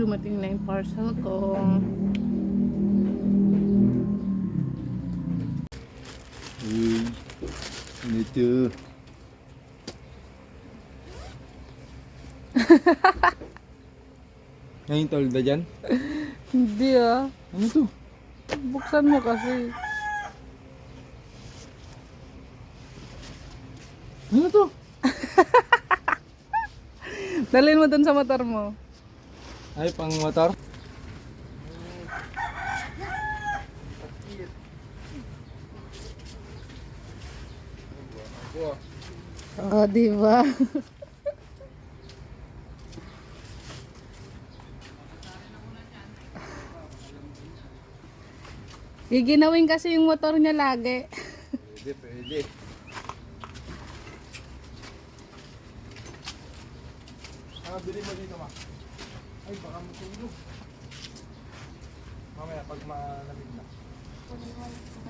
dumating na yung parcel ko. Uy, ano ito? Ngayon tolda dyan? Hindi ah. Ano to? Buksan mo kasi. Ano to? Dalhin mo dun sa motor mo. Ay, pang motor? Oh, di ba? Giginawin kasi yung motor niya lagi. Pwede, pwede. Ah, bili mo dito, ma. Ay, baka matulog. Mamaya, pag malamig na.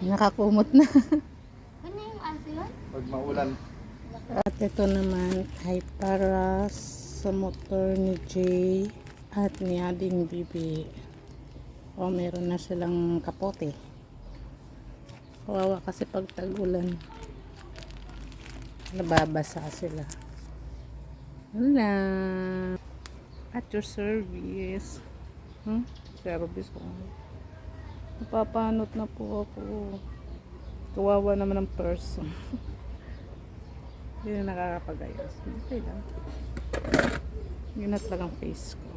Nakakumot na. Ano yung aso yun? Pag maulan. At ito naman ay para sa motor ni Jay at ni Ading Bibi. O meron na silang kapote. Kawawa kasi pag tag-ulan. Nababasa sila. Wala. At your service. Hmm? Service ko. Napapanot na po ako. Kawawa naman ang person. Hindi na nakakapagayos. Okay lang. Yun na talagang face ko.